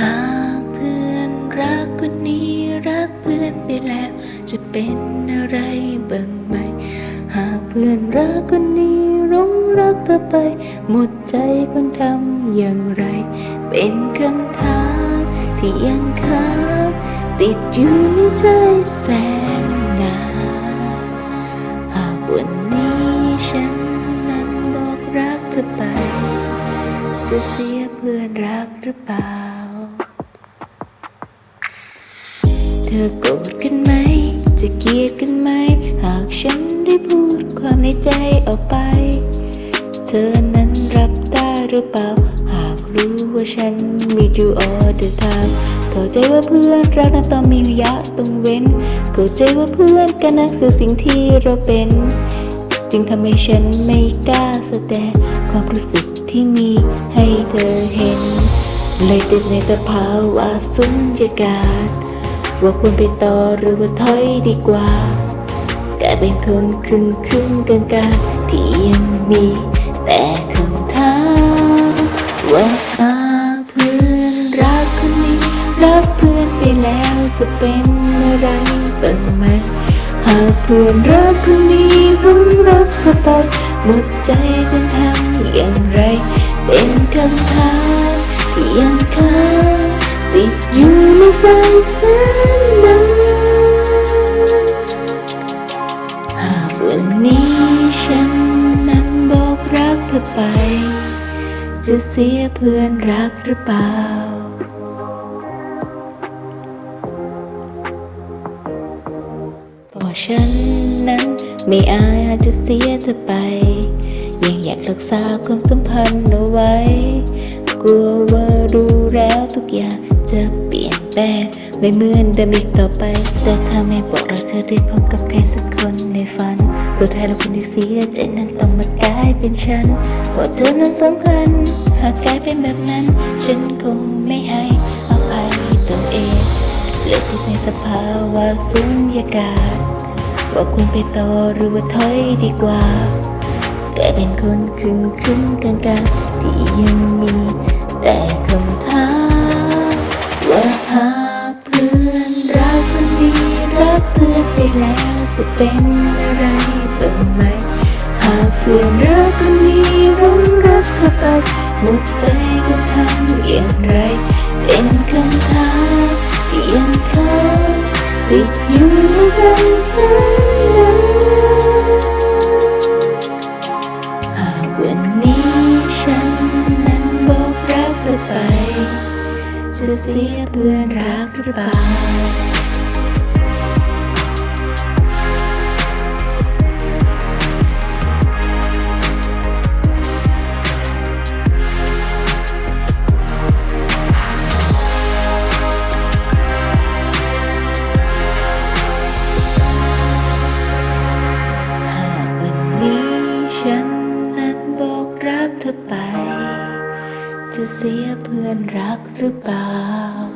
หากเพื่อนรักคนนี้รักเพื่อนไปแล้ว จะเป็นอะไรบ้างไหม หากเพื่อนรักคนนี้หลงรักเธอไป หมดใจคนทำอย่างไร เป็นคำถามที่ยังค้างติดอยู่ในใจแสนนานหากวันนี้ฉัน จะเสียเพื่อนรักหรือเปล่า เธอโกรธกันไหม จะเกลียดกันไหม หากฉันได้พูดความในใจออกไป เธอนั้นรับได้หรือเปล่า หากรู้ว่าฉันมีอยู่ all the time เข้าใจว่าเพื่อนรักนั้นต้องมีระยะต้องเว้น เข้าใจว่าเพื่อนกันนั้นคือสิ่งที่เราเป็น จึงทำให้ฉันไม่กล้าแสดงความรู้สึก ที่มีให้เธอเห็น เลยติดในสภาวะสุญญากาศ ว่าควรไปต่อหรือว่าถอยดีกว่ากลายเป็นคนครึ่งครึ่งกลางกลางที่ยังมี แต่คำถามว่าหากเพื่อนรักคนนี้ รักเพื่อนไปแล้วจะเป็นอะไรบ้างไหมหากเพื่อนรักคนนี้รุ้รักเธอไปหมดใจคน ใจแสนนานหากวันนี้ฉันนั้นบอกรักเธอไป จะเสียเพื่อนรักหรือเปล่าพราะฉันนั้นไม่อาจจะเสียเธอไป ยังอยากรักษาความสัมพันธ์เอาไว้ กลัวว่ารู้แล้วทุกอย่างจะ ไม่เหมือนเดิมอีกต่อไป แต่ถ้าไม่บอกรักเธอได้พบกับใครสักคนในฝัน สุดท้ายแล้วคนที่เสียใจนั้นต้องมากลายเป็นฉันว่าเธอนั้นสำคัญ หากกลายเป็นแบบนั้น ฉันคงไม่ให้อภัยตัวเองเลยติดในสภาวะสุญญากาศ ว่าควรไปต่อหรือว่าถอยดีกว่ากลายเป็นคนครึ่งครึ่งกลางกลางๆที่ยังมี แล้วจะเป็นอะไรบ้างไหมหากเพื่อนรักคนนี้รุ้งรักเธอไปหมดใจก็ทำอย่างไร เป็นคำถามที่ยังค้างติดอยู่ในใจแสนนานหากวันนี้ฉันนั้นบอกรักเธอไป จะเสียเพื่อนรักหรือเปล่า ฉันนั้นบอกรักเธอไป จะเสียเพื่อนรักหรือเปล่า